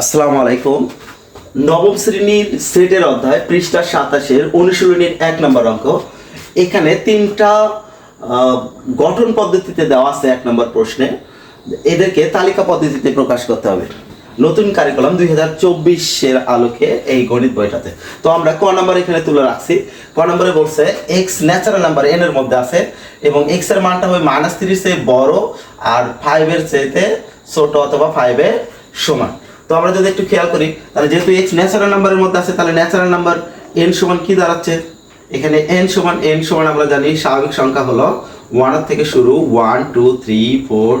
আসসালামু আলাইকুম। নবম শ্রেণির সেটের অধ্যায়, পৃষ্ঠা সাতাশের অনুশীলনীর এক নম্বর অঙ্ক। এখানে তিনটা গঠন পদ্ধতিতে দেওয়া আছে এক নম্বর প্রশ্নে। এদেরকে তালিকা পদ্ধতিতে প্রকাশ করতে হবে। নতুন কারিকুলাম দুই হাজার চব্বিশের আলোকে এই গণিত বইটাতে। তো আমরা ক নাম্বার এখানে তুলে রাখছি। ক নম্বরে বলছে এক্স ন্যাচারাল নাম্বার এন এর মধ্যে আছে এবং এক্সের মানটা হবে মাইনাস চেয়ে বড় আর ফাইভের চেয়েতে ছোট অথবা ফাইভের সমান। তো আমরা যদি একটু খেয়াল করি, তাহলে যেহেতু এক্স ন্যাচারাল নাম্বারের মধ্যে আছে, তাহলে ন্যাচারাল নাম্বার এন সমান কি দাঁড়াচ্ছে? এখানে এন সমান এন সমান আমরা জানি স্বাভাবিক সংখ্যা হলো ওয়ানের থেকে শুরু one two three four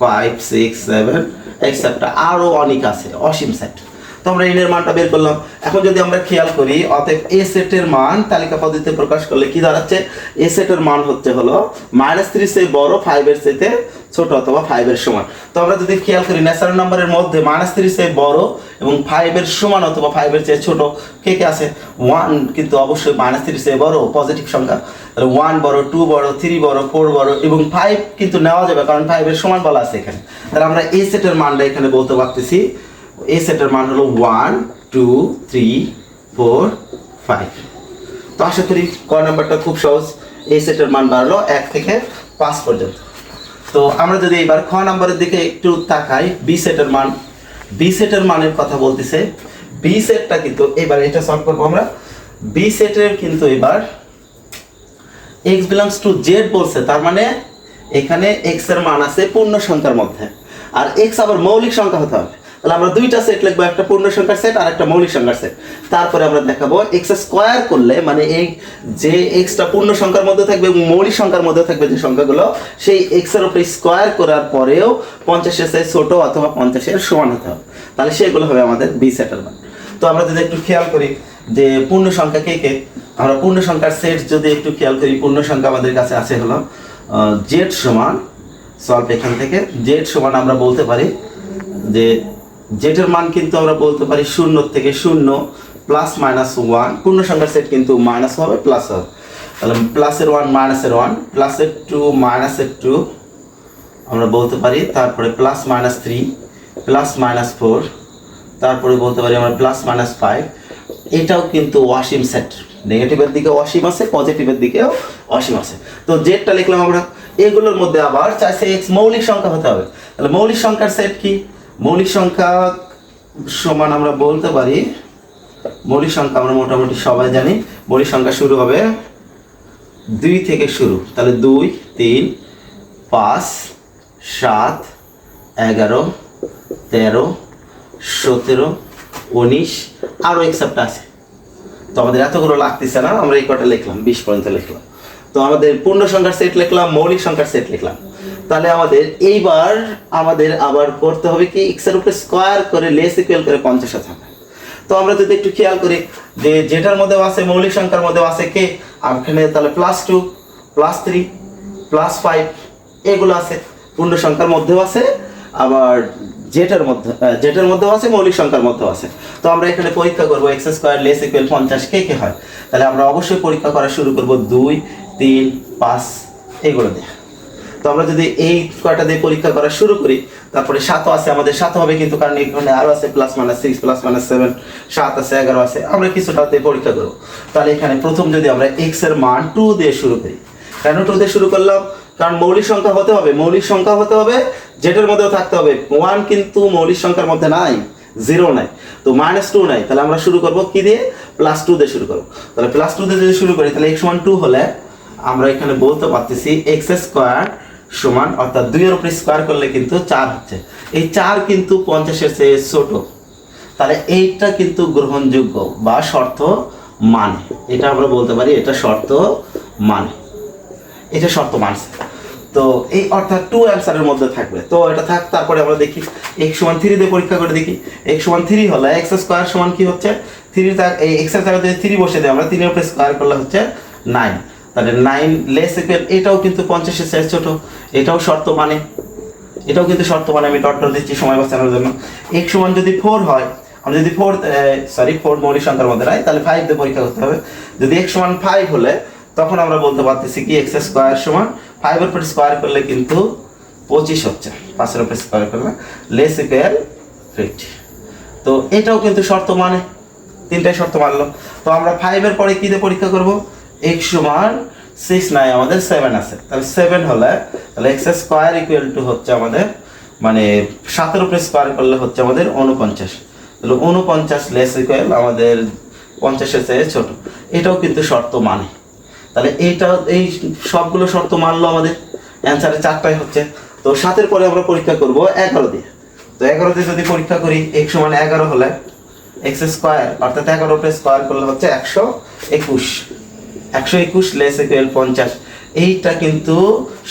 five six seven এক্সেপ্টা আরও অনেক আছে, অসীম সেট তো আমরা এনের মানটা বের করলাম। এখন যদি আমরা খেয়াল করি, অতএব এ সেটের মান তালিকা পদ্ধতিতে প্রকাশ করলে কি দাঁড়াচ্ছে? এ সেটের মান হচ্ছে হলো মাইনাস থ্রি সে বড় ফাইভের চেয়ে ছোট অথবা ফাইভের সমান। তো আমরা যদি খেয়াল করি ন্যাচারাল নাম্বারের মধ্যে মাইনাস থ্রি সে বড় এবং ফাইভের সমান অথবা ফাইভের চেয়ে ছোট, কে কে আছে? ওয়ান কিন্তু অবশ্যই মাইনাস থ্রি বড় পজিটিভ সংখ্যা। তাহলে ওয়ান বড় টু বড় থ্রি বড় ফোর বড় এবং ফাইভ কিন্তু নেওয়া যাবে কারণ ফাইভের সমান বলা আছে এখানে। তাহলে আমরা এই সেটের মানটা এখানে বলতে পারতেছি, এই সেটের মান হলো one two three four five তো আশা করি ক নাম্বারটা খুব সহজ, এই সেটের মান বাড়লো এক থেকে পাঁচ পর্যন্ত। তো আমরা যদি এবার খ নাম্বারের দিকে একটু তাকাই বি সেটের মান। বি সেটের মানের কথা বলতেছে। বি সেটটা কিন্তু এবার এটা সলভ করব আমরা। বি সেটের কিন্তু এবার এক্স বিলংস টু জেড বলছে, তার মানে এখানে এক্সের মান আছে পূর্ণ সংখ্যার মধ্যে। আর এক্স আবার মৌলিক সংখ্যা হতে হবে। তাহলে আমরা দুইটা সেট লিখব, একটা পূর্ণ সংখ্যার সেট আর একটা মৌলিক সংখ্যার সেট তারপরে আমরা দেখাবো এক্স স্কোয়ার করলে মানে এই যে এক্সটা পূর্ণ সংখ্যার মধ্যে থাকবে এবং মৌলিক সংখ্যার মধ্যে থাকবে যে সংখ্যাগুলো, সেই এক্সের উপরে স্কোয়ার করার পরেও পঞ্চাশের চেয়ে ছোট অথবা পঞ্চাশের সমান হতে হবে। তাহলে সেগুলো হবে আমাদের বি সেটের মান। তো আমরা যদি একটু খেয়াল করি যে পূর্ণ সংখ্যা কে কে? আমরা পূর্ণ সংখ্যার সেট যদি একটু খেয়াল করি, পূর্ণ সংখ্যা আমাদের কাছে আছে হলো জেড সমান সলভ এখান থেকে জেড সমান আমরা বলতে পারি যে জেটের মান কিন্তু আমরা বলতে পারি শূন্য থেকে শূন্য প্লাস মাইনাস ওয়ান পূর্ণ সংখ্যার সেট কিন্তু মাইনাস হবে প্লাস হবে। তাহলে প্লাসের ওয়ান মাইনাসের ওয়ান প্লাসের টু মাইনাসের টু আমরা বলতে পারি তারপরে plus minus three plus minus four তারপরে বলতে পারি আমরা প্লাস মাইনাস ফাইভ এটাও কিন্তু অসীম সেট নেগেটিভের দিকে অসীম আছে পজিটিভের দিকেও অসীম আছে। তো জেডটা লিখলাম আমরা, এগুলোর মধ্যে আবার চাইছে এক্স মৌলিক সংখ্যা হতে হবে। তাহলে মৌলিক সংখ্যার সেট কি? মৌলিক সংখ্যা সমান আমরা বলতে পারি। মৌলিক সংখ্যা আমরা মোটামুটি সবাই জানি। মৌলিক সংখ্যা শুরু হবে দুই থেকে শুরু। তাহলে দুই, তিন, পাঁচ, সাত, এগারো, তেরো, সতেরো, উনিশ আরও একসেপ্ট আছে। তো আমাদের এতগুলো লাগতেছে না, আমরা এই কটা লিখলাম, বিশ পর্যন্ত লিখলাম। তো আমাদের পূর্ণ সংখ্যার সেট লিখলাম, মৌলিক সংখ্যার সেট লিখলাম। তাহলে আমাদের এইবার আমাদের আবার করতে হবে কি এক্সের উপরে স্কোয়ার করে লেস ইকুয়াল করে পঞ্চাশ থাকা তো আমরা যদি একটু খেয়াল করি যে যেটার মধ্যেও আছে মৌলিক সংখ্যার মধ্যেও আছে কে? আর এখানে তাহলে plus two plus three plus five এগুলো আছে। পূর্ণ সংখ্যার মধ্যেও আছে, আবার জেটার মধ্যে জেটার মধ্যেও আছে মৌলিক সংখ্যার মধ্যেও আছে। তো আমরা এখানে পরীক্ষা করব এক্স স্কোয়ার লেস ইকুয়াল পঞ্চাশ কে কে হয়? তাহলে আমরা অবশ্যই পরীক্ষা করা শুরু করব দুই, তিন, পাঁচ, এগুলো দিয়ে। তো আমরা যদি এই কয়টা দিয়ে পরীক্ষা করা শুরু করি, তারপরে সাতও আছে, আমাদের সাত হবে কিন্তু কারণ এখানে আরও আছে plus minus six plus minus seven সাত আছে, এগারো আছে, আমরা কিছুটা দিয়ে পরীক্ষা করব। তাহলে এখানে প্রথম যদি আমরা এক্সের মান টু দিয়ে শুরু করি, কেন টু দিয়ে শুরু করলাম? কারণ মৌলিক সংখ্যা হতে হবে, মৌলিক সংখ্যা হতে হবে যেটার মধ্যেও থাকতে হবে ওয়ান কিন্তু মৌলিক সংখ্যার মধ্যে নাই জিরো নাই, তো মাইনাস টু নাই, তাহলে আমরা শুরু করব কি দিয়ে? প্লাস টু দিয়ে শুরু করব। তাহলে প্লাস টু দিয়ে যদি শুরু করি, তাহলে এক্স ওয়ান টু হলে আমরা এখানে বলতে পারতেছি এক্স স্কোয়ার সমান, অর্থাৎ দুইয়ের উপরে স্কোয়ার করলে কিন্তু চার হচ্ছে। এই চার কিন্তু পঞ্চাশের চেয়ে ছোট। তাহলে এইটা কিন্তু গ্রহণযোগ্য বা শর্ত মানে। এটা আমরা বলতে পারি, এটা শর্ত মানে। এটা শর্ত মানছে তো এই অর্থাৎ টু অ্যান্সারের মধ্যে থাকবে। তো এটা থাক, তারপরে আমরা দেখি এক্স সমান থ্রি দিয়ে পরীক্ষা করে দেখি। এক্স সমান থ্রি হলে এক্স স্কোয়ার সমান কি হচ্ছে? থ্রি এই এক্সের জায়গায় যদি থ্রি বসে দেয়, আমরা তিনের উপরে স্কোয়ার করলে হচ্ছে নাইন তাহলে নাইন লেস ইকুয়াল এটাও কিন্তু পঞ্চাশের সাইজ ছোট, এটাও শর্ত মানে। এটাও কিন্তু শর্ত মানে আমি ডট দিচ্ছি, সময় বাঁচানোর জন্য। এক সমান যদি ফোর হয়, আমরা যদি ফোর সরি ফোর মৌলিক সংখ্যার মধ্যে নাই তাহলে ফাইভ দিয়ে পরীক্ষা করতে হবে। যদি এক সমান ফাইভ হলে, তখন আমরা বলতে পারতেছি কি এক্স স্কোয়ার সমান ফাইভের উপর স্কোয়ার করলে কিন্তু পঁচিশ হচ্ছে, পাঁচের উপর স্কোয়ার করলে লেস ইকুয়াল ফিফটি তো এটাও কিন্তু শর্ত মানে তিনটাই শর্ত মানলো। তো আমরা ফাইভের পরে কি দিয়ে পরীক্ষা করব? এক্স সমান সিক্স নাই, আমাদের সেভেন আছে। তাহলে সেভেন হলে, তাহলে এক্স স্কোয়ার ইকুয়াল টু হচ্ছে আমাদের মানে সাতের উপরে স্কোয়ার করলে হচ্ছে আমাদের উনপঞ্চাশ তাহলে উনপঞ্চাশ লেস ইকুয়াল আমাদের পঞ্চাশের চেয়ে ছোট। এটাও কিন্তু শর্ত মানে। তাহলে এইটা এই সবগুলো শর্ত মানলো আমাদের। অ্যান্সারে চারটাই হচ্ছে। তো সাতের পরে আমরা পরীক্ষা করব এগারো দিয়ে। তো এগারো দিয়ে যদি পরীক্ষা করি এক সমান এগারো হলে এক্স স্কোয়ার অর্থাৎ এগারো উপরে স্কোয়ার করলে হচ্ছে একশো একুশ। একশো একুশ লেস ইকুয়াল পঞ্চাশ। এইটা কিন্তু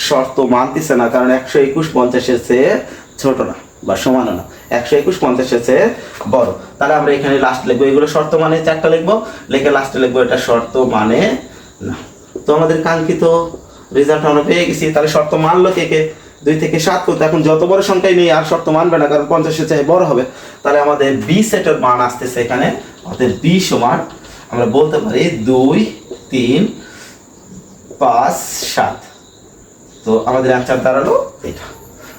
শর্ত মানতেছে না, কারণ একশো একুশ পঞ্চাশের চেয়ে ছোট না বা সমান না। একশো একুশ পঞ্চাশের চেয়ে বড়। তাহলে আমরা এখানে লাস্ট লিখব। এগুলো শর্ত মানে চারটা লিখব? লিখে লাস্টে লিখব, এটা শর্ত মানে না। তো আমাদের কাঙ্ক্ষিত রেজাল্ট আমরা পেয়ে গেছি। তাহলে শর্ত মানলো কে কে? দুই থেকে সাত করতে। এখন যত বড় সংখ্যাই নেই, আর শর্ত মানবে না, কারণ পঞ্চাশের চেয়ে বড় হবে। তাহলে আমাদের বি সেটের মান আসতেছে এখানে। আমাদের বি সমান আমরা বলতে পারি দুই তিন, পাঁচ, সাত। তো আমাদের অ্যান্সার দাঁড়াল এটা।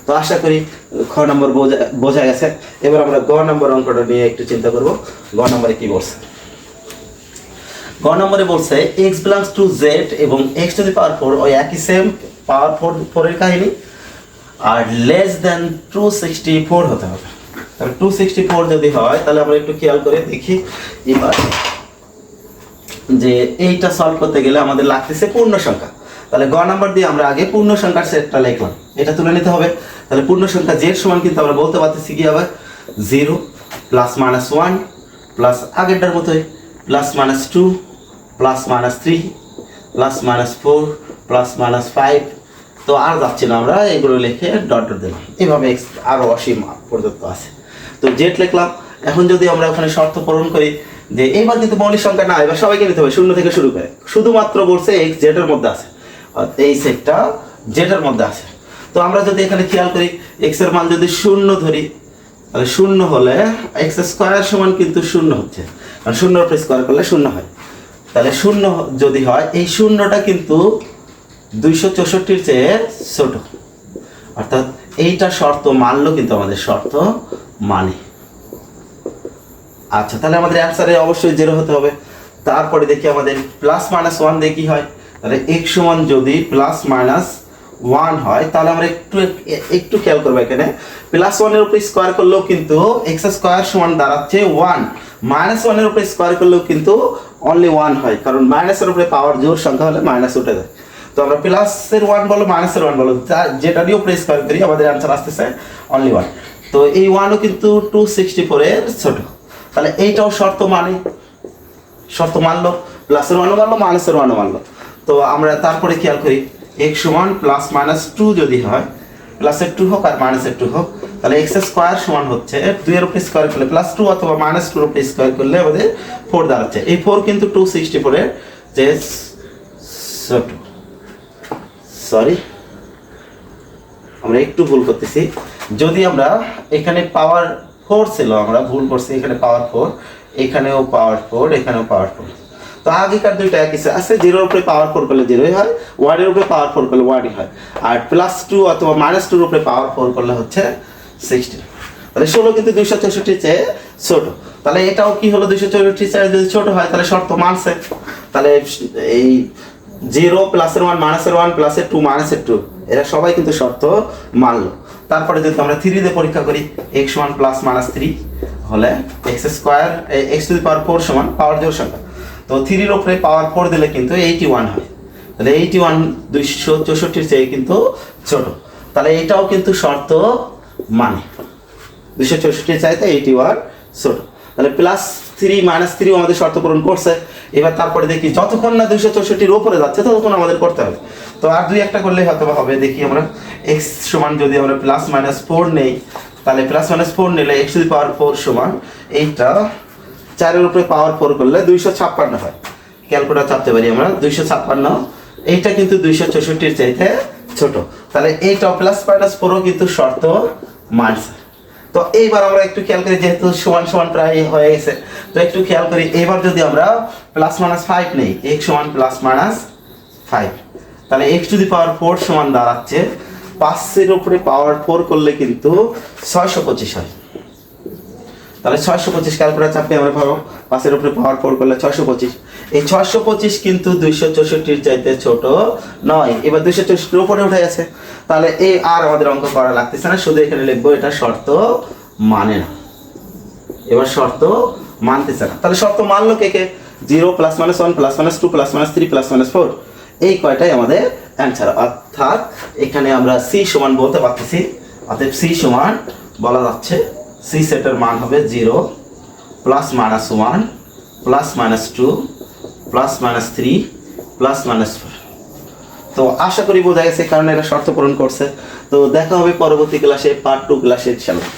তো আশা করি খ নম্বর বোঝা বোঝা গেছে। এবার আমরা গ নম্বর অঙ্কটা নিয়ে একটু চিন্তা করব। গ নম্বরে কি বলছে? গ নম্বরে বলছে এক্স বিলংস টু জেড এবং X to the power four ওই একই সেম পাওয়ার ফোর ফোরের কাহিনী। আর less than two sixty four হতে হবে। টু সিক্সটি ফোর যদি হয়, তাহলে আমরা একটু খেয়াল করে দেখি। এবার যে এইটা সলভ করতে গেলে আমাদের লাগতেছে পূর্ণ সংখ্যা। তাহলে গ নাম্বার দিয়ে আমরা আগে পূর্ণ সংখ্যার সেটটা লিখলাম। এটা তুলে নিতে হবে। তাহলে পূর্ণ সংখ্যা জের সমান কিন্তু আমরা বলতে পারতেছি কি হবে? Zero plus minus one plus আগেরটার মতোই plus minus two plus minus three plus minus four plus minus five তো আর যাচ্ছি না আমরা, এগুলো লিখে ডট ডট দিলাম। এক্স আরও অসীম পর্যন্ত আছে। তো জেড লিখলাম। এখন যদি আমরা ওখানে শর্ত পূরণ করি যে এবার কিন্তু মৌলিক সংখ্যা না, এবার সবাইকে নিতে হবে, শূন্য থেকে শুরু করে। শুধুমাত্র বলছে এক্স জেডের মধ্যে আছে। এই সেটটা জেডের মধ্যে আছে। তো আমরা যদি এখানে খেয়াল করি এক্সের মান যদি শূন্য ধরি, তাহলে শূন্য হলে এক্স স্কোয়ার সমান কিন্তু শূন্য হচ্ছে। কারণ শূন্য উপরে স্কোয়ার করলে শূন্য হয়। তাহলে শূন্য যদি হয়, এই শূন্যটা কিন্তু দুইশো চৌষট্টির চেয়ে ছোট। অর্থাৎ এইটা শর্ত মানলো কিন্তু আমাদের শর্ত মানে আচ্ছা তাহলে আমাদের অ্যান্সারে অবশ্যই জিরো হতে হবে। তারপরে দেখি আমাদের প্লাস মাইনাস ওয়ান দিয়ে হয়? তাহলে এক্স সমান যদি প্লাস মাইনাস ওয়ান হয়, তাহলে আমরা একটু একটু খেয়াল করব এখানে। প্লাস ওয়ানের উপরে স্কোয়ার করলেও কিন্তু এক্স স্কোয়ার সমান দাঁড়াচ্ছে ওয়ান মাইনাস ওয়ানের উপরে স্কোয়ার করলেও কিন্তু অনলি ওয়ান হয়, কারণ মাইনাসের উপরে পাওয়ার জোর সংখ্যা হলে মাইনাস উঠে যায়। তো আমরা প্লাসের ওয়ান বলো মাইনাসের ওয়ান বলো যেটা নিয়েও প্রেস স্কোয়ার করি, আমাদের অ্যান্সার আসতেছে অনলি ওয়ান তো এই ওয়ানও কিন্তু টু সিক্সটি ফোরের ছোট। তাহলে এইটাও শর্ত মানে। শর্ত মানলো, প্লাসের ওয়ানও মানলো, মাইনাসের ওয়ানও মানলো। তো আমরা তারপরে খেয়াল করি এক্স সমান প্লাস মাইনাস টু যদি হয়, প্লাসের টু হোক আর মাইনাসের টু হোক, তাহলে এক্স স্কোয়ার সমান হচ্ছে দুইয়ের উপরে স্কোয়ার করলে প্লাস টু অথবা মাইনাস টুর উপরে স্কোয়ার করলে আমাদের ফোর দাঁড়াচ্ছে। এই ফোর কিন্তু টু সিক্সটি ফোরের যে সরি আমরা একটু ভুল করতেছি। যদি আমরা এখানে পাওয়ার ফোর ছিল আমরা, ভুল করছি, এখানে পাওয়ার ফোর এখানেও পাওয়ার ফোর এখানেও পাওয়ার ফোর তো আগেকার দুইটা একই আছে। জিরোর উপরে পাওয়ার ফোর করলে জিরোই হয় ওয়ানের উপরে পাওয়ার ফোর করলে ওয়ানই হয়। আর প্লাস টু অথবা মাইনাস টুর উপরে পাওয়ার ফোর করলে হচ্ছে সিক্সটিন তাহলে ষোলো কিন্তু দুইশো চৌষট্টির চেয়ে ছোট। তাহলে এটাও কি হলো দুইশো চৌষট্টির চেয়ে যদি ছোট হয়, তাহলে শর্ত মানছে। তাহলে এই জিরো প্লাসের ওয়ান মাইনাসের ওয়ান প্লাসের টু মাইনাসের টু এরা সবাই কিন্তু শর্ত মানলো। তারপরে যদি আমরা থ্রি দিয়ে পরীক্ষা করি X one plus minus three হলে X square X to the power four সমান পাওয়ার জোর সংখ্যা। তো থ্রির ওপরে পাওয়ার ফোর দিলে কিন্তু এইটি ওয়ান হয়। তাহলে এইটি ওয়ান দুইশো চৌষট্টির চেয়ে কিন্তু ছোট। তাহলে এটাও কিন্তু শর্ত মানে। দুশো চৌষট্টির চাইতে এইটি ওয়ান ছোট। তাহলে প্লাস থ্রি মাইনাস থ্রি আমাদের শর্ত পূরণ করছে। এবার তারপরে দেখি যতক্ষণ না দুশো চৌষট্টির ওপরে যাচ্ছে, ততক্ষণ আমাদের করতে হবে। তো আর দুই একটা করলেই হয়তো হবে, দেখি আমরা এক্স সমান যদি আমরা প্লাস মাইনাস ফোর নেই, তাহলে প্লাস মাইনাস ফোর নিলে এক্স যদি পাওয়ার ফোর সমান এইটা চারের উপরে পাওয়ার ফোর করলে দুইশো ছাপ্পান্ন হয়। ক্যালকুলেটার চাপতে পারি আমরা, দুইশো ছাপ্পান্ন, এইটা কিন্তু দুইশো চৌষট্টির চাইতে ছোট। তাহলে এইটা প্লাস মাইনাস ফোরও কিন্তু শর্ত মানছে। তো এইবার আমরা একটু খেয়াল করি, যেহেতু সমান সমান প্রায় হয়ে গেছে, তো একটু খেয়াল করি এবার যদি আমরা প্লাস মাইনাস ফাইভ নেই এক সমান প্লাস মাইনাস ফাইভ তাহলে X to the power four সমান দাঁড়াচ্ছে পাঁচের উপরে পাওয়ার ফোর করলে কিন্তু ছয়শো পঁচিশ হয়। তাহলে ছয়শো পঁচিশ ক্যালকুলেটার চাপে আমরা পাবো। পাঁচের উপরে পাওয়ার ফোর করলে ছয়শো পঁচিশ। এই ছয়শো পঁচিশ কিন্তু দুইশো চৌষট্টির চাইতে ছোট নয়। এবার দুইশো চৌষট্টির উপরে উঠে গেছে। তাহলে এই আর আমাদের অঙ্ক করা লাগতেছে না। শুধু এখানে লিখব, এটা শর্ত মানে না। এবার শর্ত মানতেছে না। তাহলে শর্ত মানলো কে কে? Zero plus minus one plus minus two plus minus three plus minus four এই কয়টাই আমাদের অ্যান্সার অর্থাৎ এখানে আমরা সি সমান বলতে পারতেছি। অতএব সি সমান বলা যাচ্ছে সি সেটের মান হবে zero plus minus one plus minus two plus minus three plus minus four তো আশা করি বোঝা গেছে কারণ এটা শর্ত পূরণ করছে। তো দেখা হবে পরবর্তী ক্লাসে পার্ট টু ক্লাসে ইনশাল্লাহ